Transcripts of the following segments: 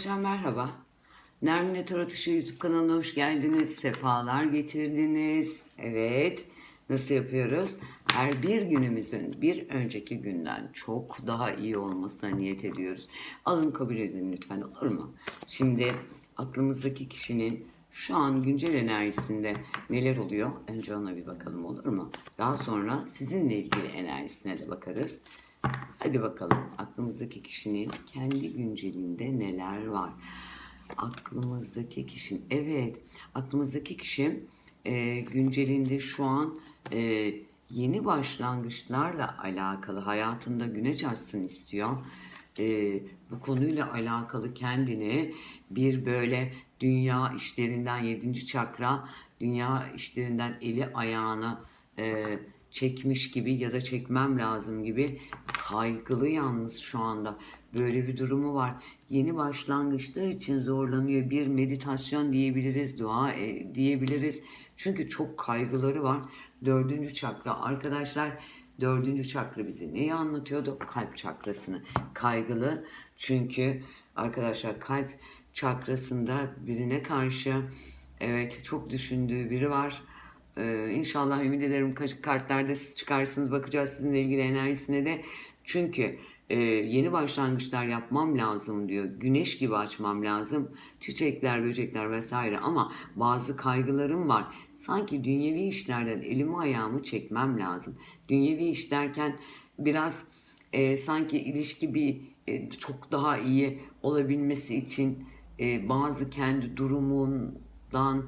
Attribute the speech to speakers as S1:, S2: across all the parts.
S1: Arkadaşlar merhaba. Nermine Tarot Işığı YouTube kanalına hoş geldiniz. Sefalar getirdiniz. Evet. Nasıl yapıyoruz? Her bir günümüzün bir önceki günden çok daha iyi olmasına niyet ediyoruz. Alın kabul edin lütfen olur mu? Şimdi aklımızdaki kişinin şu an güncel enerjisinde neler oluyor? Önce ona bir bakalım olur mu? Daha sonra sizinle ilgili enerjisine de bakarız. Hadi bakalım aklımızdaki kişinin kendi güncelinde neler var? Aklımızdaki kişinin, evet aklımızdaki kişi e, güncelinde şu an e, yeni başlangıçlarla alakalı hayatında güneş açsın istiyor. E, bu konuyla alakalı kendini bir böyle dünya işlerinden yedinci çakra, dünya işlerinden eli ayağına e, çekmiş gibi ya da çekmem lazım gibi kaygılı yalnız şu anda böyle bir durumu var. Yeni başlangıçlar için zorlanıyor. Bir meditasyon diyebiliriz, dua e, diyebiliriz. Çünkü çok kaygıları var. Dördüncü çakra arkadaşlar dördüncü çakra bize neyi anlatıyordu? Kalp çakrasını. Kaygılı çünkü arkadaşlar kalp çakrasında birine karşı evet çok düşündüğü biri var. Ee, inşallah ümit ederim kartlarda siz çıkarsınız bakacağız sizinle ilgili enerjisine de. Çünkü e, yeni başlangıçlar yapmam lazım diyor. Güneş gibi açmam lazım. Çiçekler, böcekler vesaire ama bazı kaygılarım var. Sanki dünyevi işlerden elimi ayağımı çekmem lazım. Dünyevi iş derken biraz e, sanki ilişki bir e, çok daha iyi olabilmesi için e, bazı kendi durumundan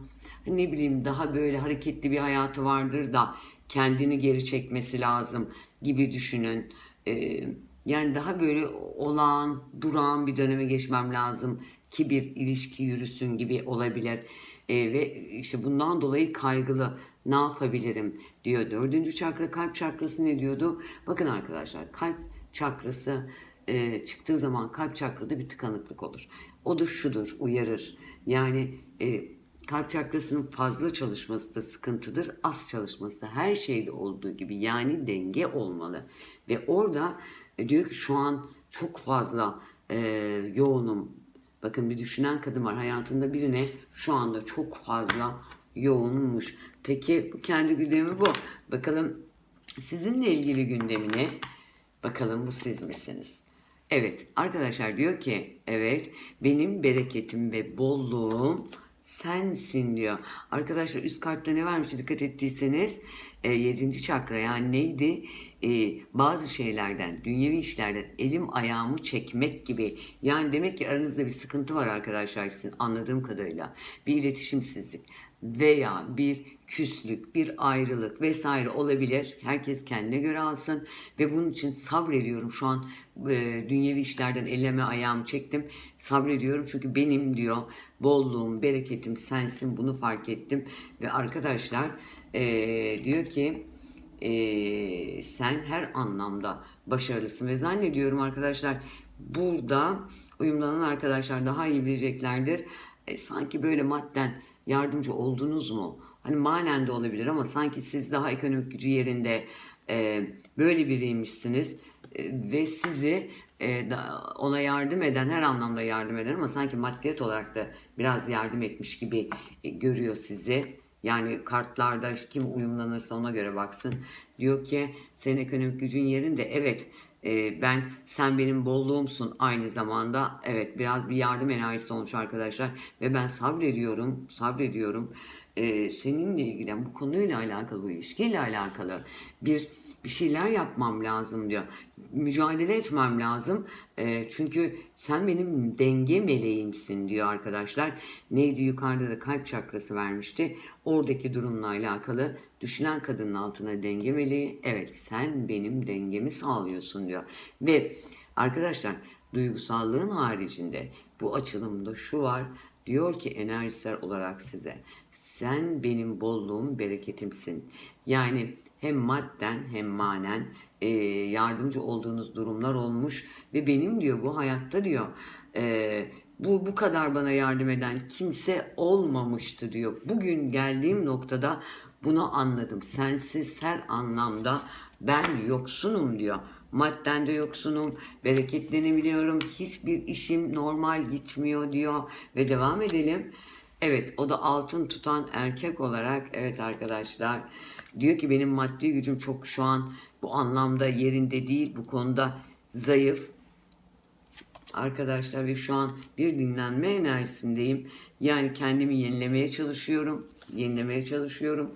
S1: ne bileyim daha böyle hareketli bir hayatı vardır da kendini geri çekmesi lazım gibi düşünün. E, yani daha böyle olağan, durağan bir döneme geçmem lazım ki bir ilişki yürüsün gibi olabilir. E, ve işte bundan dolayı kaygılı ne yapabilirim diyor. Dördüncü çakra kalp çakrası ne diyordu? Bakın arkadaşlar kalp çakrası e, çıktığı zaman kalp çakrada bir tıkanıklık olur. O da şudur uyarır. Yani e, kalp çakrasının fazla çalışması da sıkıntıdır. Az çalışması da her şeyde olduğu gibi yani denge olmalı. Ve orada e, diyor ki şu an çok fazla e, yoğunum. Bakın bir düşünen kadın var hayatında birine şu anda çok fazla yoğunmuş. Peki bu kendi gündemi bu. Bakalım sizinle ilgili gündemine bakalım bu siz misiniz? Evet arkadaşlar diyor ki evet benim bereketim ve bolluğum sensin diyor. Arkadaşlar üst kartta ne varmış dikkat ettiyseniz e, 7. çakra yani neydi? E, bazı şeylerden, dünyevi işlerden elim ayağımı çekmek gibi. Yani demek ki aranızda bir sıkıntı var arkadaşlar sizin anladığım kadarıyla. Bir iletişimsizlik veya bir küslük, bir ayrılık vesaire olabilir. Herkes kendine göre alsın ve bunun için sabrediyorum. Şu an e, dünyevi işlerden elime ayağımı çektim. Sabrediyorum çünkü benim diyor bolluğum, bereketim sensin bunu fark ettim. Ve arkadaşlar e, diyor ki e, sen her anlamda başarılısın ve zannediyorum arkadaşlar burada uyumlanan arkadaşlar daha iyi bileceklerdir. E, sanki böyle madden yardımcı oldunuz mu? Hani manen de olabilir ama sanki siz daha ekonomik gücü yerinde e, böyle biriymişsiniz E, ve sizi e, da- ona yardım eden her anlamda yardım eden ama sanki maddiyet olarak da biraz yardım etmiş gibi e, görüyor sizi. Yani kartlarda kim uyumlanırsa ona göre baksın. Diyor ki senin ekonomik gücün yerinde. Evet e, ben sen benim bolluğumsun aynı zamanda. Evet biraz bir yardım enerjisi olmuş arkadaşlar. Ve ben sabrediyorum, sabrediyorum. E, seninle ilgili bu konuyla alakalı, bu ilişkiyle alakalı bir bir şeyler yapmam lazım diyor. Mücadele etmem lazım. E, çünkü sen benim denge meleğimsin diyor arkadaşlar. Neydi yukarıda da kalp çakrası vermişti. Oradaki durumla alakalı düşünen kadının altına denge meleği. Evet sen benim dengemi sağlıyorsun diyor. Ve arkadaşlar duygusallığın haricinde bu açılımda şu var. Diyor ki enerjisel olarak size sen benim bolluğum, bereketimsin. Yani hem madden hem manen e, yardımcı olduğunuz durumlar olmuş ve benim diyor bu hayatta diyor e, bu bu kadar bana yardım eden kimse olmamıştı diyor. Bugün geldiğim noktada bunu anladım. Sensiz her anlamda ben yoksunum diyor. madden de yoksunum, bereketlenemiyorum, hiçbir işim normal gitmiyor diyor ve devam edelim. Evet o da altın tutan erkek olarak evet arkadaşlar diyor ki benim maddi gücüm çok şu an bu anlamda yerinde değil bu konuda zayıf arkadaşlar ve şu an bir dinlenme enerjisindeyim. Yani kendimi yenilemeye çalışıyorum. Yenilemeye çalışıyorum.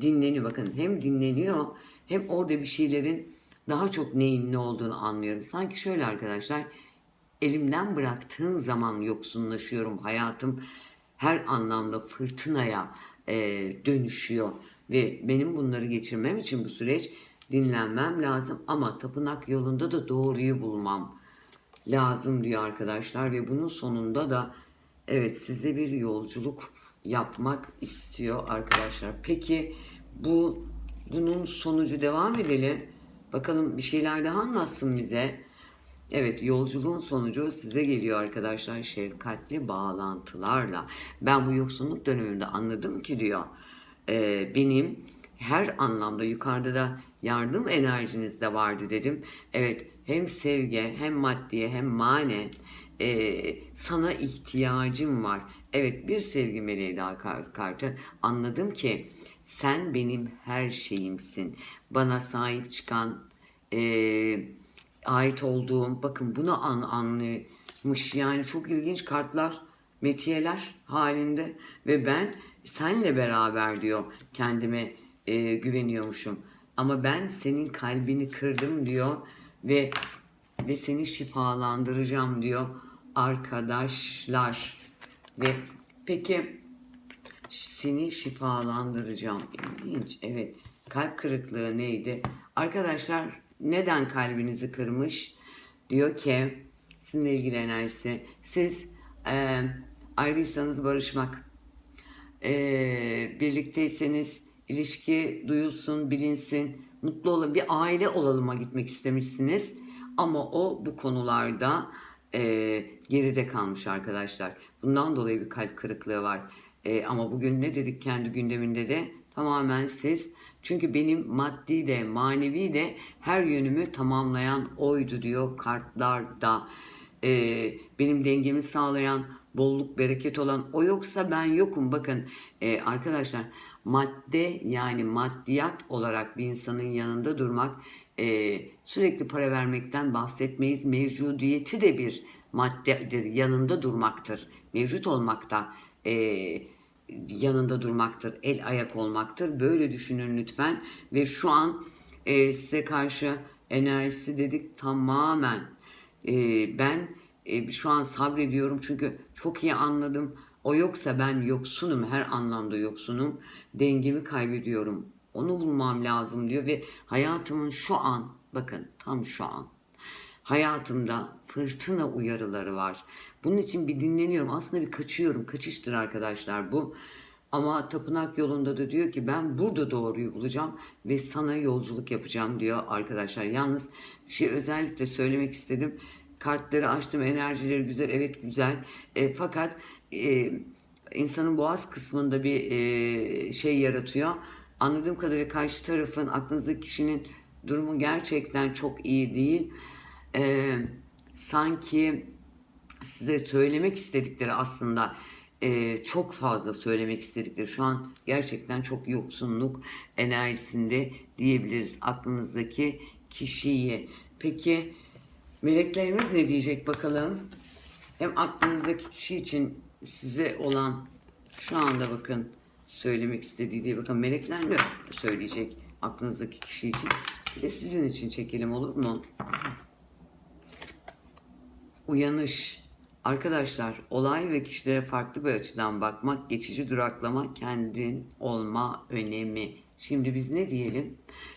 S1: Dinleniyor bakın hem dinleniyor hem orada bir şeylerin daha çok neyin ne olduğunu anlıyorum. Sanki şöyle arkadaşlar elimden bıraktığın zaman yoksunlaşıyorum. Hayatım her anlamda fırtınaya e, dönüşüyor. Ve benim bunları geçirmem için bu süreç dinlenmem lazım. Ama tapınak yolunda da doğruyu bulmam lazım diyor arkadaşlar. Ve bunun sonunda da evet size bir yolculuk yapmak istiyor arkadaşlar. Peki bu bunun sonucu devam edelim. Bakalım bir şeyler daha anlatsın bize. Evet yolculuğun sonucu size geliyor arkadaşlar şefkatli bağlantılarla. Ben bu yoksunluk döneminde anladım ki diyor e, benim her anlamda yukarıda da yardım enerjiniz de vardı dedim. Evet hem sevgi hem maddiye hem manen e, sana ihtiyacım var. Evet bir sevgi meleği daha kar- kartı anladım ki sen benim her şeyimsin. Bana sahip çıkan e, ait olduğum bakın bunu an, anlamış yani çok ilginç kartlar metiyeler halinde ve ben senle beraber diyor kendime e, güveniyormuşum ama ben senin kalbini kırdım diyor ve ve seni şifalandıracağım diyor arkadaşlar ve peki seni şifalandıracağım. İlginç. Evet. Kalp kırıklığı neydi? Arkadaşlar neden kalbinizi kırmış? Diyor ki sizinle ilgili enerjisi. Siz e, ayrıysanız barışmak. E, birlikteyseniz ilişki duyulsun, bilinsin, mutlu olun, bir aile olalıma gitmek istemişsiniz. Ama o bu konularda e, geride kalmış arkadaşlar. Bundan dolayı bir kalp kırıklığı var. E, ama bugün ne dedik kendi gündeminde de tamamen siz. Çünkü benim maddi de manevi de her yönümü tamamlayan oydu diyor kartlarda. E, benim dengemi sağlayan, bolluk bereket olan o yoksa ben yokum. Bakın e, arkadaşlar madde yani maddiyat olarak bir insanın yanında durmak e, sürekli para vermekten bahsetmeyiz. Mevcudiyeti de bir maddedir, yanında durmaktır. Mevcut olmakta e, yanında durmaktır, el ayak olmaktır. Böyle düşünün lütfen. Ve şu an e, size karşı enerjisi dedik tamamen. E, ben e, şu an sabrediyorum çünkü çok iyi anladım. O yoksa ben yoksunum, her anlamda yoksunum. Dengemi kaybediyorum. Onu bulmam lazım diyor ve hayatımın şu an, bakın tam şu an hayatımda fırtına uyarıları var. Bunun için bir dinleniyorum. Aslında bir kaçıyorum. Kaçıştır arkadaşlar bu. Ama tapınak yolunda da diyor ki ben burada doğruyu bulacağım ve sana yolculuk yapacağım diyor arkadaşlar. Yalnız bir şey özellikle söylemek istedim. Kartları açtım, enerjileri güzel, evet güzel. E, fakat e, insanın boğaz kısmında bir e, şey yaratıyor. Anladığım kadarıyla karşı tarafın, aklınızdaki kişinin durumu gerçekten çok iyi değil. E, sanki size söylemek istedikleri aslında e, çok fazla söylemek istedikleri şu an gerçekten çok yoksunluk enerjisinde diyebiliriz aklınızdaki kişiyi. Peki meleklerimiz ne diyecek bakalım? Hem aklınızdaki kişi için size olan şu anda bakın söylemek istediği diye bakın melekler ne söyleyecek aklınızdaki kişi için? Bir de sizin için çekelim olur mu? Uyanış. Arkadaşlar olay ve kişilere farklı bir açıdan bakmak, geçici duraklama, kendin olma önemi. Şimdi biz ne diyelim?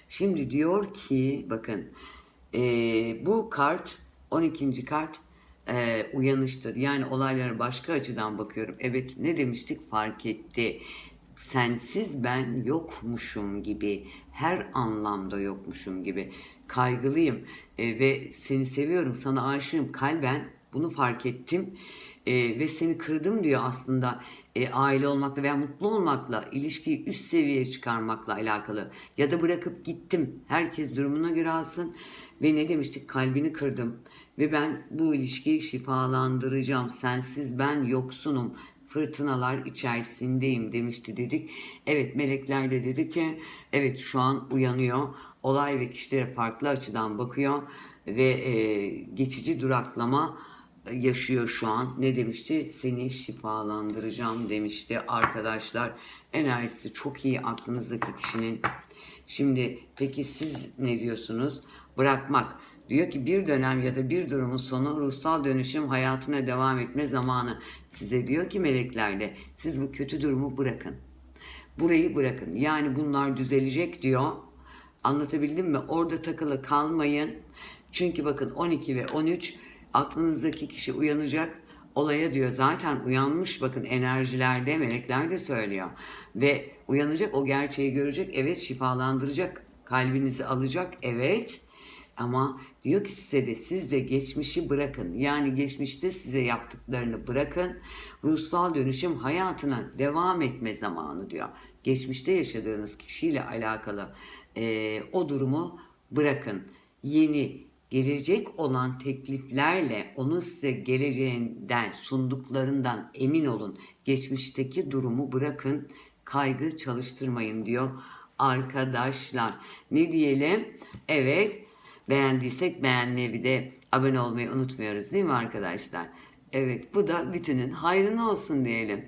S1: Şimdi diyor ki bakın eee, bu kart 12. kart eee, uyanıştır. Yani olaylara başka açıdan bakıyorum. Evet ne demiştik fark etti. Sensiz ben yokmuşum gibi her anlamda yokmuşum gibi kaygılıyım e, ve seni seviyorum sana aşığım kalben bunu fark ettim E, ve seni kırdım diyor aslında e, aile olmakla veya mutlu olmakla ilişkiyi üst seviyeye çıkarmakla alakalı ya da bırakıp gittim herkes durumuna göre alsın Ve ne demiştik? Kalbini kırdım. Ve ben bu ilişkiyi şifalandıracağım. Sensiz ben yoksunum. Fırtınalar içerisindeyim demişti dedik. Evet melekler de dedi ki evet şu an uyanıyor. Olay ve kişilere farklı açıdan bakıyor. Ve e, geçici duraklama yaşıyor şu an. Ne demişti? Seni şifalandıracağım demişti arkadaşlar. Enerjisi çok iyi aklınızdaki kişinin. Şimdi peki siz ne diyorsunuz? Bırakmak. Diyor ki bir dönem ya da bir durumun sonu ruhsal dönüşüm hayatına devam etme zamanı. Size diyor ki melekler de siz bu kötü durumu bırakın. Burayı bırakın. Yani bunlar düzelecek diyor. Anlatabildim mi? Orada takılı kalmayın. Çünkü bakın 12 ve 13 aklınızdaki kişi uyanacak olaya diyor. Zaten uyanmış bakın enerjilerde melekler de söylüyor. Ve uyanacak o gerçeği görecek evet şifalandıracak kalbinizi alacak evet. Ama diyor ki size de siz de geçmişi bırakın. Yani geçmişte size yaptıklarını bırakın. Ruhsal dönüşüm hayatına devam etme zamanı diyor. Geçmişte yaşadığınız kişiyle alakalı eee, o durumu bırakın. Yeni gelecek olan tekliflerle onun size geleceğinden sunduklarından emin olun. Geçmişteki durumu bırakın, kaygı çalıştırmayın diyor arkadaşlar. Ne diyelim? Evet, beğendiysek beğenmeyi bir de abone olmayı unutmuyoruz değil mi arkadaşlar? Evet, bu da bütünün hayrına olsun diyelim.